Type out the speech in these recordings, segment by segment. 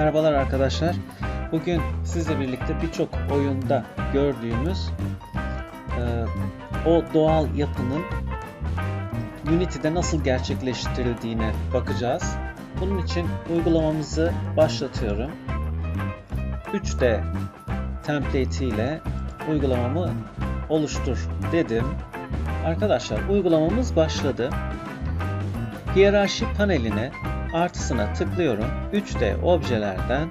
Merhabalar arkadaşlar. Bugün sizle birlikte birçok oyunda gördüğümüz e, o doğal yapının Unity'de nasıl gerçekleştirildiğine bakacağız. Bunun için uygulamamızı başlatıyorum. 3D template ile uygulamamı oluştur dedim. Arkadaşlar uygulamamız başladı. Hiyerarşi paneline artısına tıklıyorum. 3D objelerden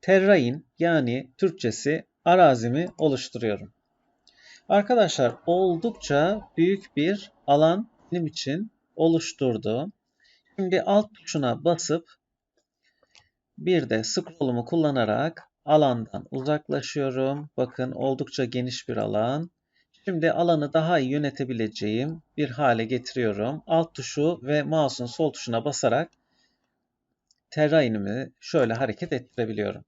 terrain yani Türkçesi arazimi oluşturuyorum. Arkadaşlar oldukça büyük bir alan benim için oluşturdu. Şimdi alt tuşuna basıp bir de scroll'umu kullanarak alandan uzaklaşıyorum. Bakın oldukça geniş bir alan. Şimdi alanı daha iyi yönetebileceğim bir hale getiriyorum. Alt tuşu ve mouse'un sol tuşuna basarak terrainimi şöyle hareket ettirebiliyorum.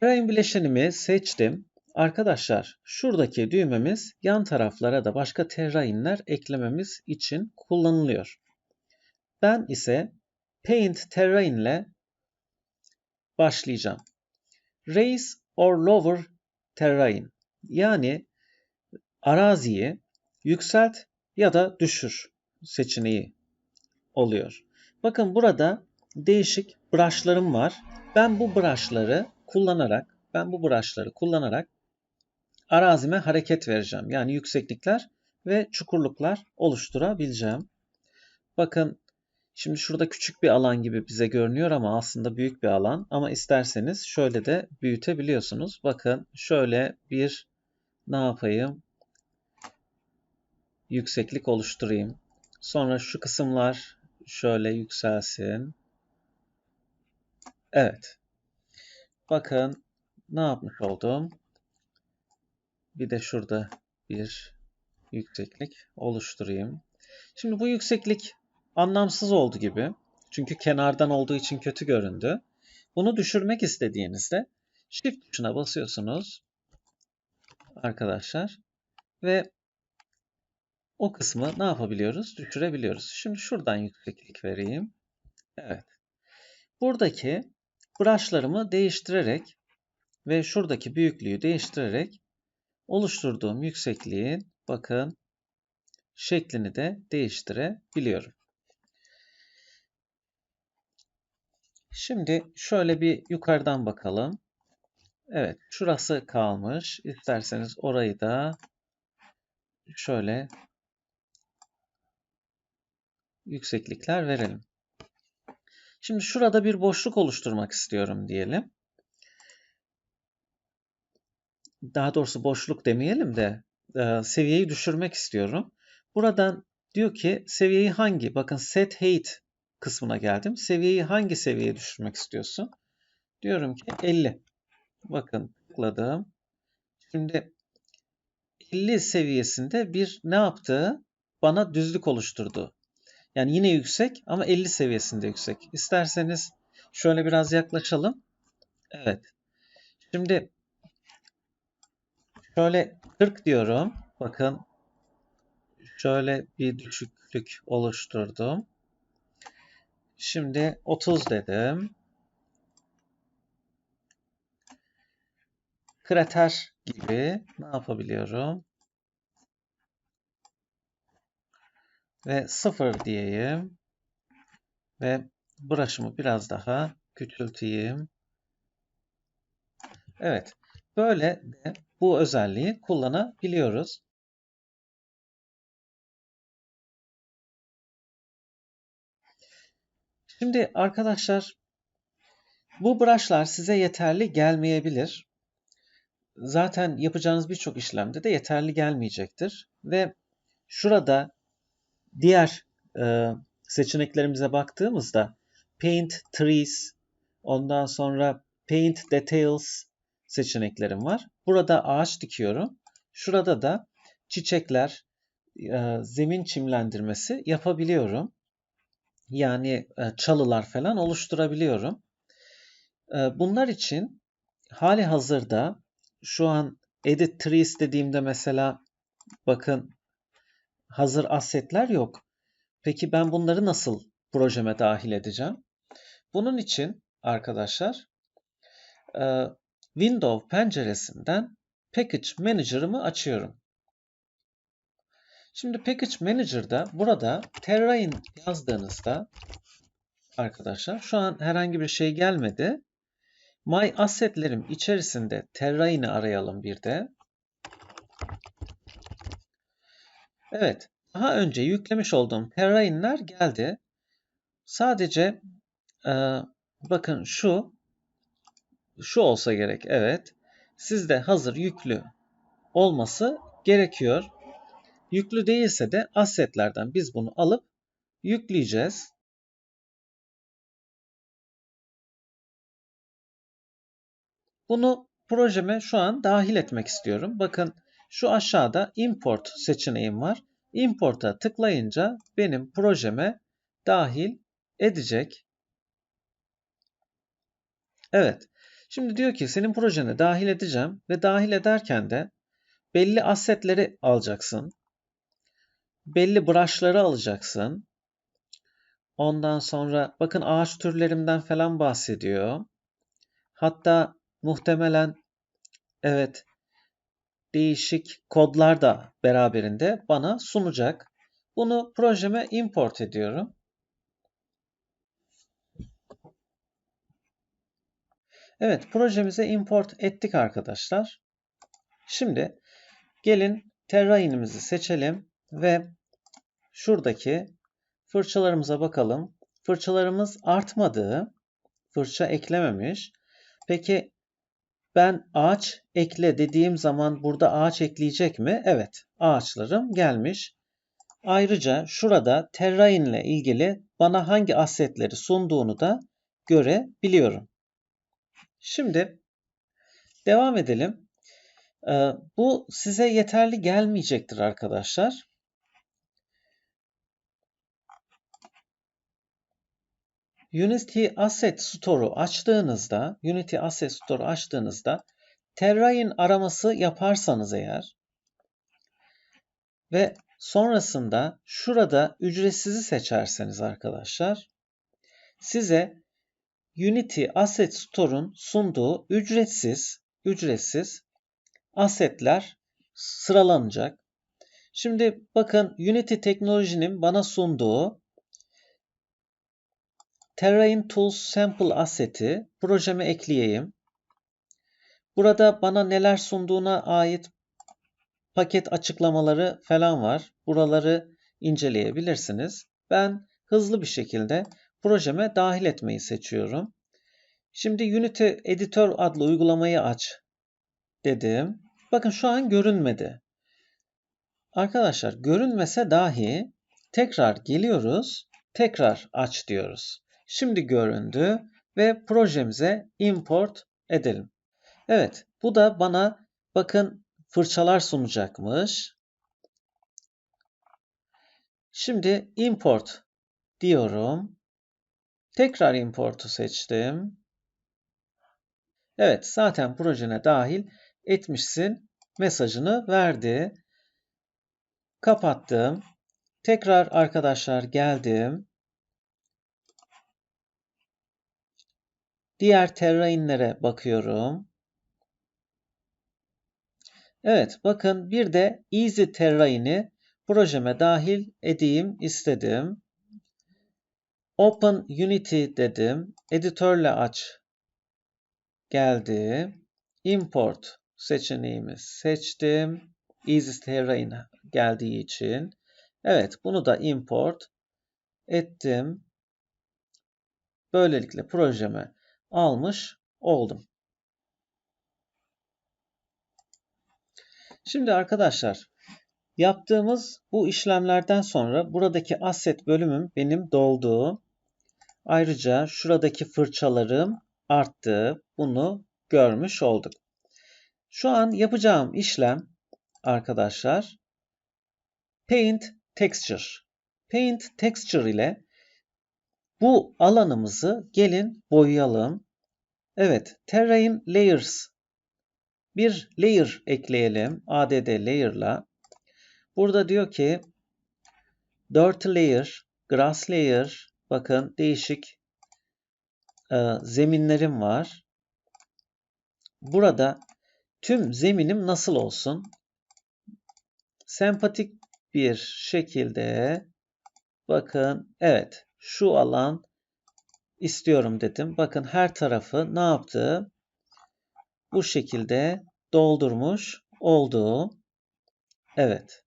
Terrain bileşenimi seçtim. Arkadaşlar şuradaki düğmemiz yan taraflara da başka terrainler eklememiz için kullanılıyor. Ben ise Paint Terrain ile başlayacağım. Raise or Lower Terrain yani araziyi yükselt ya da düşür seçeneği oluyor. Bakın burada değişik brushlarım var. Ben bu brushları kullanarak ben bu brushları kullanarak arazime hareket vereceğim. Yani yükseklikler ve çukurluklar oluşturabileceğim. Bakın şimdi şurada küçük bir alan gibi bize görünüyor ama aslında büyük bir alan. Ama isterseniz şöyle de büyütebiliyorsunuz. Bakın şöyle bir ne yapayım? Yükseklik oluşturayım. Sonra şu kısımlar şöyle yükselsin. Evet. Bakın ne yapmış oldum? Bir de şurada bir yükseklik oluşturayım. Şimdi bu yükseklik anlamsız oldu gibi. Çünkü kenardan olduğu için kötü göründü. Bunu düşürmek istediğinizde Shift tuşuna basıyorsunuz arkadaşlar ve o kısmı ne yapabiliyoruz? Düşürebiliyoruz. Şimdi şuradan yükseklik vereyim. Evet. Buradaki brushlarımı değiştirerek ve şuradaki büyüklüğü değiştirerek oluşturduğum yüksekliğin bakın şeklini de değiştirebiliyorum. Şimdi şöyle bir yukarıdan bakalım. Evet, şurası kalmış. İsterseniz orayı da şöyle yükseklikler verelim. Şimdi şurada bir boşluk oluşturmak istiyorum diyelim. Daha doğrusu boşluk demeyelim de e, seviyeyi düşürmek istiyorum. Buradan diyor ki seviyeyi hangi? Bakın set height kısmına geldim. Seviyeyi hangi seviyeye düşürmek istiyorsun? Diyorum ki 50. Bakın tıkladım. Şimdi 50 seviyesinde bir ne yaptı? Bana düzlük oluşturdu. Yani yine yüksek ama 50 seviyesinde yüksek. İsterseniz şöyle biraz yaklaşalım. Evet. Şimdi şöyle 40 diyorum. Bakın şöyle bir düşüklük oluşturdum. Şimdi 30 dedim. Krater gibi ne yapabiliyorum? Ve 0 diyeyim. Ve brush'ımı biraz daha küçülteyim. Evet. Böyle de bu özelliği kullanabiliyoruz. Şimdi arkadaşlar bu brushlar size yeterli gelmeyebilir. Zaten yapacağınız birçok işlemde de yeterli gelmeyecektir. Ve şurada diğer e, seçeneklerimize baktığımızda Paint Trees, ondan sonra Paint Details seçeneklerim var. Burada ağaç dikiyorum. Şurada da çiçekler, e, zemin çimlendirmesi yapabiliyorum. Yani e, çalılar falan oluşturabiliyorum. E, bunlar için hali hazırda şu an Edit Trees dediğimde mesela bakın hazır assetler yok. Peki ben bunları nasıl projeme dahil edeceğim. Bunun için arkadaşlar e, Windows penceresinden Package Manager'ımı açıyorum. Şimdi Package Manager'da burada Terrain yazdığınızda arkadaşlar şu an herhangi bir şey gelmedi. My Asset'lerim içerisinde Terrain'i arayalım bir de. Evet. Daha önce yüklemiş olduğum Terrain'ler geldi. Sadece e, bakın şu şu olsa gerek. Evet. Sizde hazır yüklü olması gerekiyor. Yüklü değilse de assetlerden biz bunu alıp yükleyeceğiz. Bunu projeme şu an dahil etmek istiyorum. Bakın şu aşağıda import seçeneğim var. Import'a tıklayınca benim projeme dahil edecek. Evet. Şimdi diyor ki senin projene dahil edeceğim ve dahil ederken de belli assetleri alacaksın. Belli brush'ları alacaksın. Ondan sonra bakın ağaç türlerimden falan bahsediyor. Hatta muhtemelen evet değişik kodlar da beraberinde bana sunacak. Bunu projeme import ediyorum. Evet projemize import ettik arkadaşlar. Şimdi gelin terrain'imizi seçelim ve şuradaki fırçalarımıza bakalım. Fırçalarımız artmadı. Fırça eklememiş. Peki ben ağaç ekle dediğim zaman burada ağaç ekleyecek mi? Evet. Ağaçlarım gelmiş. Ayrıca şurada terrain ile ilgili bana hangi assetleri sunduğunu da görebiliyorum. Şimdi devam edelim. Ee, bu size yeterli gelmeyecektir arkadaşlar. Unity Asset Store'u açtığınızda, Unity Asset Store açtığınızda Terrain araması yaparsanız eğer ve sonrasında şurada ücretsizi seçerseniz arkadaşlar size Unity Asset Store'un sunduğu ücretsiz ücretsiz asetler sıralanacak. Şimdi bakın Unity teknolojinin bana sunduğu Terrain Tools Sample Asset'i projeme ekleyeyim. Burada bana neler sunduğuna ait paket açıklamaları falan var. Buraları inceleyebilirsiniz. Ben hızlı bir şekilde projeme dahil etmeyi seçiyorum. Şimdi Unity Editor adlı uygulamayı aç dedim. Bakın şu an görünmedi. Arkadaşlar görünmese dahi tekrar geliyoruz. Tekrar aç diyoruz. Şimdi göründü ve projemize import edelim. Evet bu da bana bakın fırçalar sunacakmış. Şimdi import diyorum. Tekrar import'u seçtim. Evet zaten projene dahil etmişsin mesajını verdi. Kapattım. Tekrar arkadaşlar geldim. Diğer terrainlere bakıyorum. Evet bakın bir de Easy Terrain'i projeme dahil edeyim istedim. Open Unity dedim. Editörle aç geldi. Import seçeneğimi seçtim. Easy Terrain geldiği için. Evet bunu da import ettim. Böylelikle projeme almış oldum. Şimdi arkadaşlar yaptığımız bu işlemlerden sonra buradaki asset bölümüm benim doldu. Ayrıca şuradaki fırçalarım arttı. Bunu görmüş olduk. Şu an yapacağım işlem arkadaşlar Paint Texture. Paint Texture ile bu alanımızı gelin boyayalım. Evet, Terrain Layers. Bir layer ekleyelim. add layer'la. Burada diyor ki Dirt Layer, Grass Layer, bakın değişik e, zeminlerim var. Burada tüm zeminim nasıl olsun? Sempatik bir şekilde bakın evet şu alan istiyorum dedim. Bakın her tarafı ne yaptı? Bu şekilde doldurmuş oldu. Evet.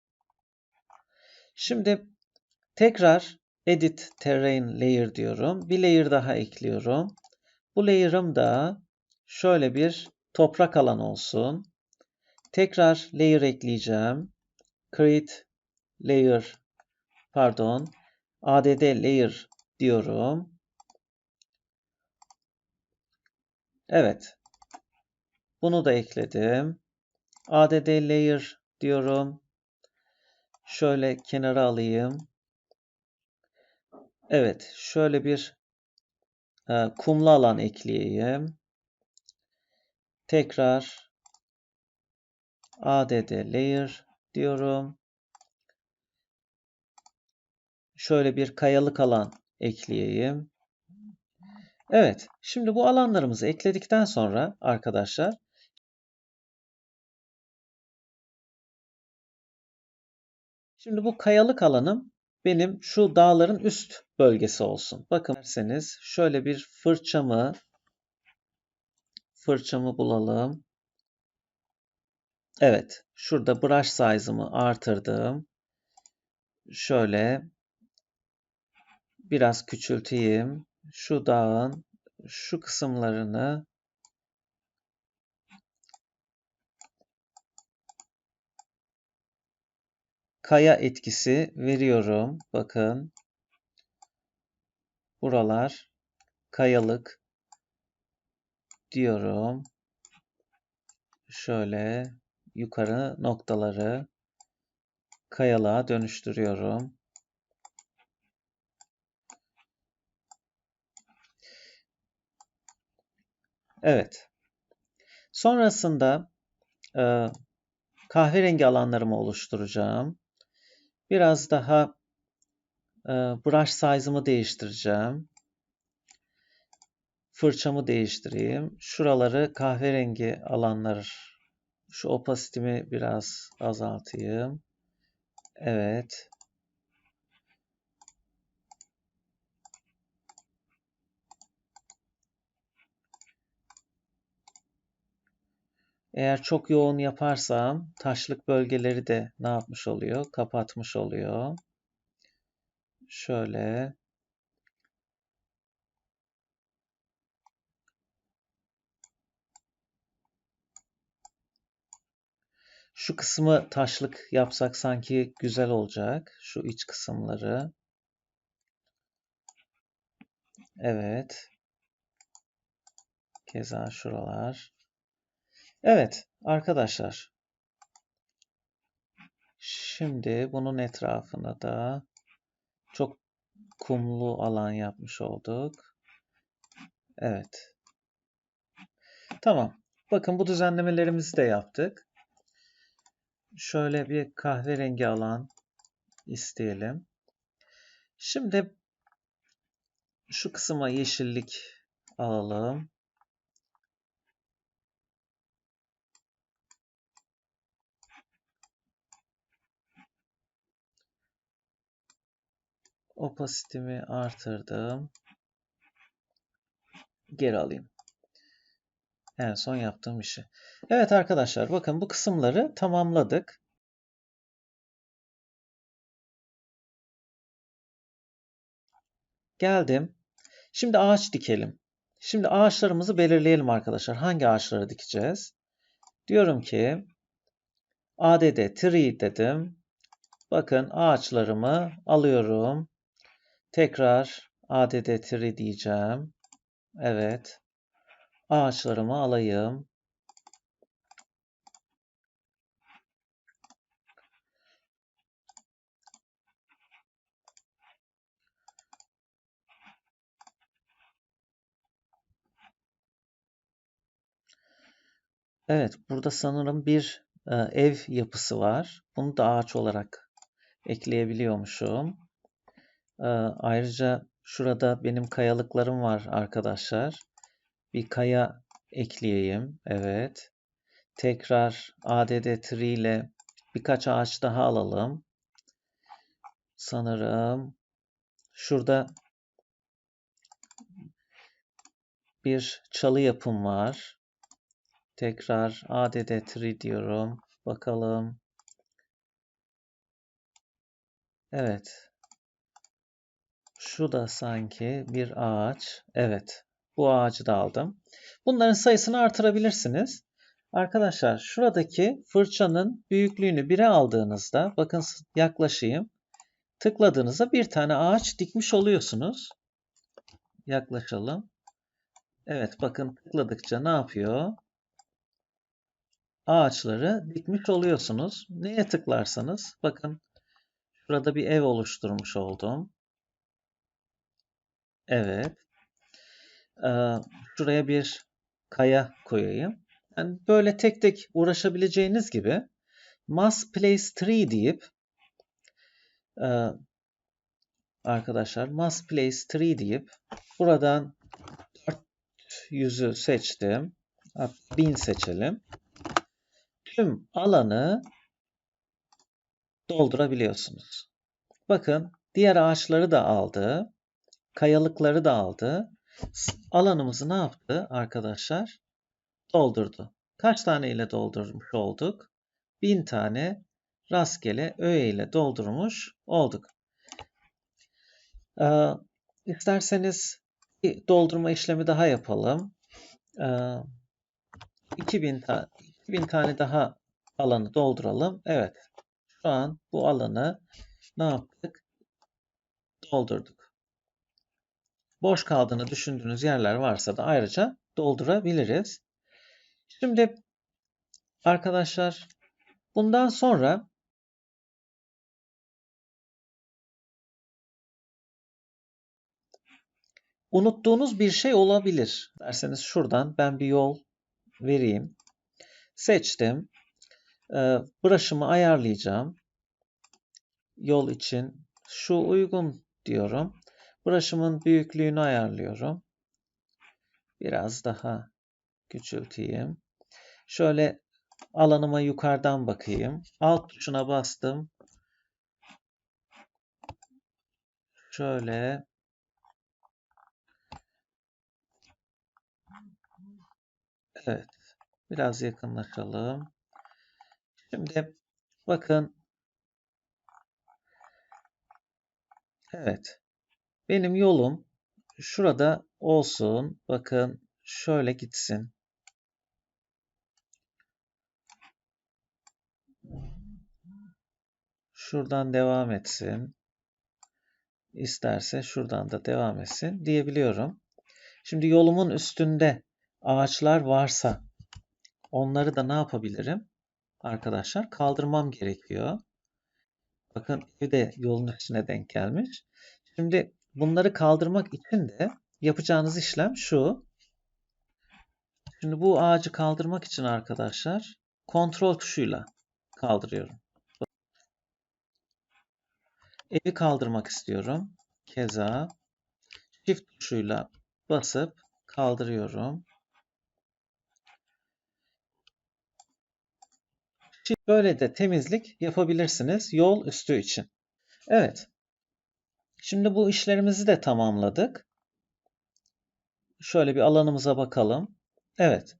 Şimdi tekrar Edit Terrain Layer diyorum. Bir layer daha ekliyorum. Bu layer'ım da şöyle bir toprak alan olsun. Tekrar layer ekleyeceğim. Create Layer pardon add layer diyorum. Evet. Bunu da ekledim. add layer diyorum. Şöyle kenara alayım. Evet, şöyle bir e, kumlu alan ekleyeyim. Tekrar add layer diyorum. Şöyle bir kayalık alan ekleyeyim. Evet, şimdi bu alanlarımızı ekledikten sonra arkadaşlar Şimdi bu kayalık alanım benim şu dağların üst bölgesi olsun. Bakın derseniz şöyle bir fırçamı fırçamı bulalım. Evet, şurada brush size'ımı artırdım. Şöyle biraz küçülteyim. Şu dağın şu kısımlarını kaya etkisi veriyorum. Bakın. Buralar kayalık diyorum. Şöyle yukarı noktaları kayalığa dönüştürüyorum. Evet. Sonrasında e, kahverengi alanlarımı oluşturacağım. Biraz daha e, brush size'ımı değiştireceğim. Fırçamı değiştireyim. Şuraları kahverengi alanlar. Şu opacity'mi biraz azaltayım. Evet. Eğer çok yoğun yaparsam taşlık bölgeleri de ne yapmış oluyor? Kapatmış oluyor. Şöyle. Şu kısmı taşlık yapsak sanki güzel olacak. Şu iç kısımları. Evet. Keza şuralar. Evet arkadaşlar. Şimdi bunun etrafına da çok kumlu alan yapmış olduk. Evet. Tamam. Bakın bu düzenlemelerimizi de yaptık. Şöyle bir kahverengi alan isteyelim. Şimdi şu kısma yeşillik alalım. Opacity'mi artırdım. Geri alayım. En son yaptığım işi. Evet arkadaşlar bakın bu kısımları tamamladık. Geldim. Şimdi ağaç dikelim. Şimdi ağaçlarımızı belirleyelim arkadaşlar. Hangi ağaçları dikeceğiz? Diyorum ki add tree dedim. Bakın ağaçlarımı alıyorum. Tekrar add tree diyeceğim. Evet. Ağaçlarımı alayım. Evet, burada sanırım bir e, ev yapısı var. Bunu da ağaç olarak ekleyebiliyormuşum. Ayrıca Şurada benim kayalıklarım var arkadaşlar. Bir kaya ekleyeyim. Evet. Tekrar add tree ile birkaç ağaç daha alalım. Sanırım şurada bir çalı yapım var. Tekrar add tree diyorum. Bakalım. Evet. Şu da sanki bir ağaç. Evet. Bu ağacı da aldım. Bunların sayısını artırabilirsiniz. Arkadaşlar şuradaki fırçanın büyüklüğünü 1'e aldığınızda bakın yaklaşayım. Tıkladığınızda bir tane ağaç dikmiş oluyorsunuz. Yaklaşalım. Evet bakın tıkladıkça ne yapıyor? Ağaçları dikmiş oluyorsunuz. Neye tıklarsanız bakın şurada bir ev oluşturmuş oldum. Evet. Ee, şuraya bir kaya koyayım. Yani böyle tek tek uğraşabileceğiniz gibi must place tree deyip arkadaşlar must place tree deyip buradan 400'ü seçtim. 1000 seçelim. Tüm alanı doldurabiliyorsunuz. Bakın diğer ağaçları da aldı. Kayalıkları da aldı. Alanımızı ne yaptı arkadaşlar? Doldurdu. Kaç tane ile doldurmuş olduk? 1000 tane rastgele öğe ile doldurmuş olduk. Ee, isterseniz bir doldurma işlemi daha yapalım. Ee, 2000, ta 2000 tane daha alanı dolduralım. Evet. Şu an bu alanı ne yaptık? Doldurduk. Boş kaldığını düşündüğünüz yerler varsa da ayrıca doldurabiliriz. Şimdi arkadaşlar bundan sonra unuttuğunuz bir şey olabilir. Derseniz şuradan ben bir yol vereyim. Seçtim. Ee, brush'ımı ayarlayacağım. Yol için şu uygun diyorum. Brush'ımın büyüklüğünü ayarlıyorum. Biraz daha küçülteyim. Şöyle alanıma yukarıdan bakayım. Alt tuşuna bastım. Şöyle Evet. Biraz yakınlaşalım. Şimdi bakın. Evet. Benim yolum şurada olsun. Bakın şöyle gitsin. Şuradan devam etsin. İsterse şuradan da devam etsin diyebiliyorum. Şimdi yolumun üstünde ağaçlar varsa onları da ne yapabilirim? Arkadaşlar kaldırmam gerekiyor. Bakın ev de yolun üstüne denk gelmiş. Şimdi bunları kaldırmak için de yapacağınız işlem şu. Şimdi bu ağacı kaldırmak için arkadaşlar kontrol tuşuyla kaldırıyorum. Evi kaldırmak istiyorum. Keza shift tuşuyla basıp kaldırıyorum. Böyle de temizlik yapabilirsiniz yol üstü için. Evet. Şimdi bu işlerimizi de tamamladık. Şöyle bir alanımıza bakalım. Evet.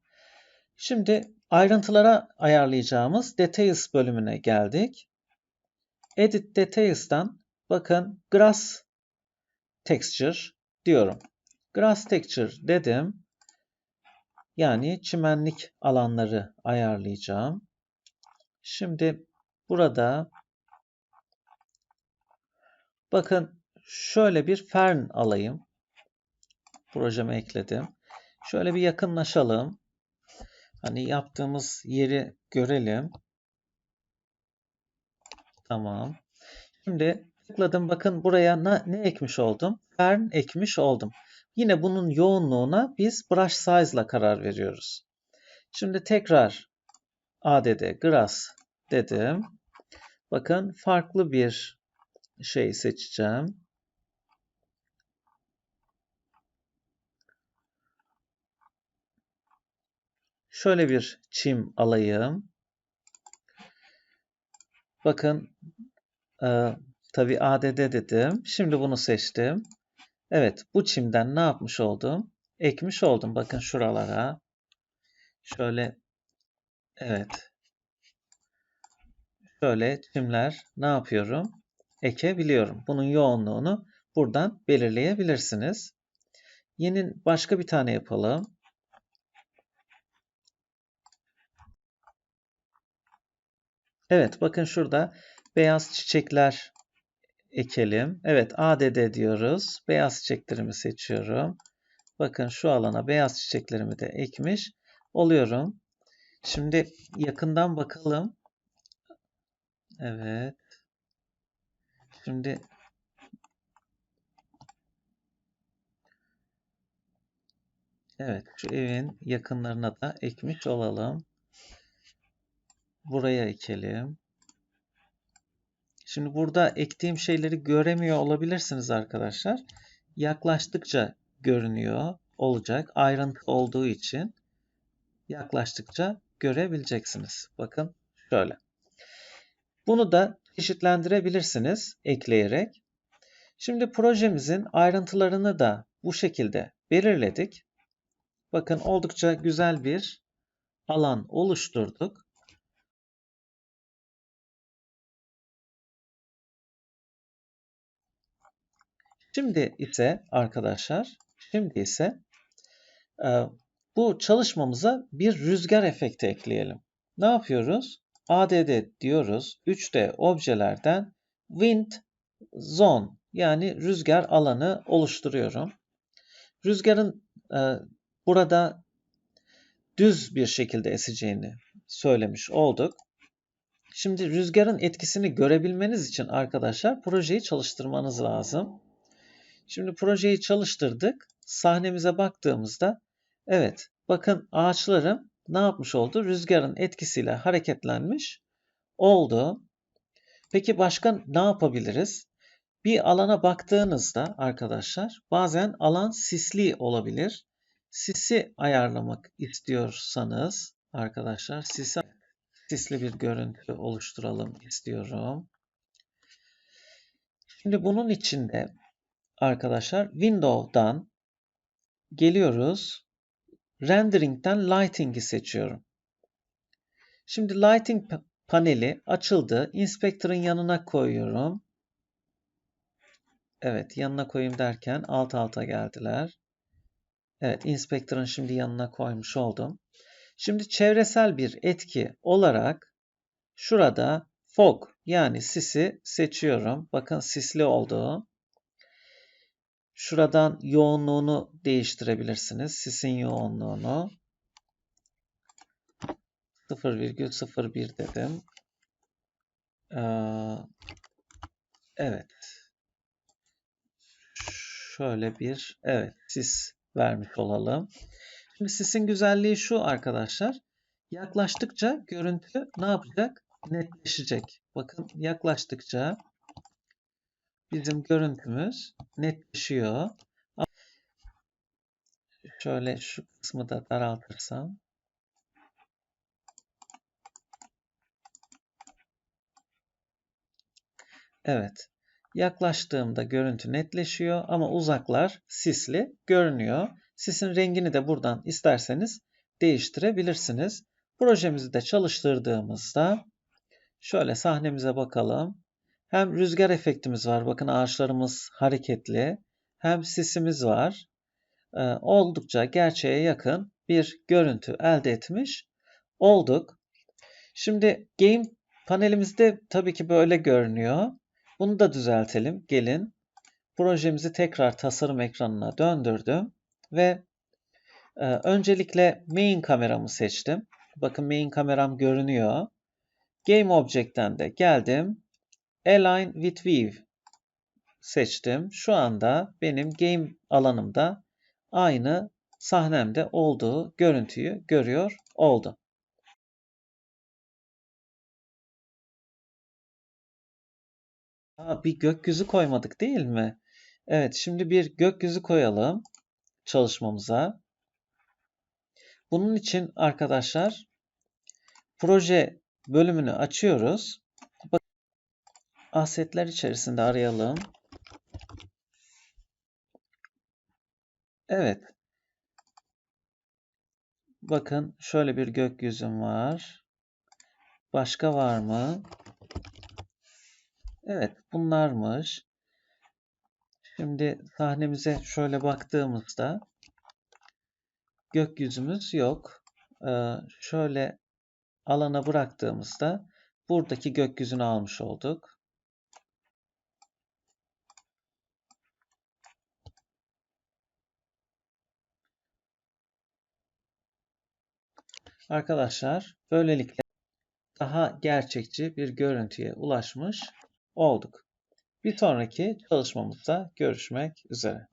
Şimdi ayrıntılara ayarlayacağımız Details bölümüne geldik. Edit Details'tan bakın Grass Texture diyorum. Grass Texture dedim. Yani çimenlik alanları ayarlayacağım. Şimdi burada bakın şöyle bir fern alayım. Projeme ekledim. Şöyle bir yakınlaşalım. Hani yaptığımız yeri görelim. Tamam. Şimdi tıkladım. Bakın buraya ne, ne ekmiş oldum? Fern ekmiş oldum. Yine bunun yoğunluğuna biz brush size ile karar veriyoruz. Şimdi tekrar add grass dedim. Bakın farklı bir şey seçeceğim. Şöyle bir çim alayım. Bakın e, tabii ADD dedim. Şimdi bunu seçtim. Evet bu çimden ne yapmış oldum? Ekmiş oldum. Bakın şuralara. Şöyle evet. Şöyle çimler ne yapıyorum? Ekebiliyorum. Bunun yoğunluğunu buradan belirleyebilirsiniz. Yeni başka bir tane yapalım. Evet bakın şurada beyaz çiçekler ekelim. Evet ADD diyoruz. Beyaz çiçeklerimi seçiyorum. Bakın şu alana beyaz çiçeklerimi de ekmiş oluyorum. Şimdi yakından bakalım. Evet. Şimdi Evet, şu evin yakınlarına da ekmiş olalım. Buraya ekelim. Şimdi burada ektiğim şeyleri göremiyor olabilirsiniz arkadaşlar. Yaklaştıkça görünüyor olacak. Ayrıntı olduğu için yaklaştıkça görebileceksiniz. Bakın şöyle. Bunu da çeşitlendirebilirsiniz ekleyerek. Şimdi projemizin ayrıntılarını da bu şekilde belirledik. Bakın oldukça güzel bir alan oluşturduk. Şimdi ise arkadaşlar, şimdi ise e, bu çalışmamıza bir rüzgar efekti ekleyelim. Ne yapıyoruz? ADD diyoruz. 3D objelerden wind zone yani rüzgar alanı oluşturuyorum. Rüzgarın e, burada düz bir şekilde eseceğini söylemiş olduk. Şimdi rüzgarın etkisini görebilmeniz için arkadaşlar projeyi çalıştırmanız lazım. Şimdi projeyi çalıştırdık. Sahnemize baktığımızda evet bakın ağaçlarım ne yapmış oldu? Rüzgarın etkisiyle hareketlenmiş oldu. Peki başka ne yapabiliriz? Bir alana baktığınızda arkadaşlar bazen alan sisli olabilir. Sisi ayarlamak istiyorsanız arkadaşlar sisi sisli bir görüntü oluşturalım istiyorum. Şimdi bunun için de arkadaşlar Window'dan geliyoruz. Rendering'den Lighting'i seçiyorum. Şimdi Lighting paneli açıldı. Inspector'ın yanına koyuyorum. Evet yanına koyayım derken alt alta geldiler. Evet Inspector'ın şimdi yanına koymuş oldum. Şimdi çevresel bir etki olarak şurada fog yani sisi seçiyorum. Bakın sisli olduğu. Şuradan yoğunluğunu değiştirebilirsiniz. Sisin yoğunluğunu. 0,01 dedim. Ee, evet. Şöyle bir evet sis vermiş olalım. Şimdi sisin güzelliği şu arkadaşlar. Yaklaştıkça görüntü ne yapacak? Netleşecek. Bakın yaklaştıkça bizim görüntümüz netleşiyor. Şöyle şu kısmı da daraltırsam. Evet. Yaklaştığımda görüntü netleşiyor ama uzaklar sisli görünüyor. Sisin rengini de buradan isterseniz değiştirebilirsiniz. Projemizi de çalıştırdığımızda şöyle sahnemize bakalım. Hem rüzgar efektimiz var. Bakın ağaçlarımız hareketli. Hem sisimiz var. Ee, oldukça gerçeğe yakın bir görüntü elde etmiş olduk. Şimdi game panelimizde tabii ki böyle görünüyor. Bunu da düzeltelim. Gelin. Projemizi tekrar tasarım ekranına döndürdüm. Ve e, öncelikle main kameramı seçtim. Bakın main kameram görünüyor. Game Object'ten de geldim. Align with View seçtim. Şu anda benim game alanımda aynı sahnemde olduğu görüntüyü görüyor oldu. Aa, bir gökyüzü koymadık değil mi? Evet, şimdi bir gökyüzü koyalım çalışmamıza. Bunun için arkadaşlar proje bölümünü açıyoruz. Asetler içerisinde arayalım. Evet. Bakın şöyle bir gökyüzüm var. Başka var mı? Evet, bunlarmış. Şimdi sahnemize şöyle baktığımızda gökyüzümüz yok. Ee, şöyle alana bıraktığımızda buradaki gökyüzünü almış olduk. Arkadaşlar böylelikle daha gerçekçi bir görüntüye ulaşmış olduk. Bir sonraki çalışmamızda görüşmek üzere.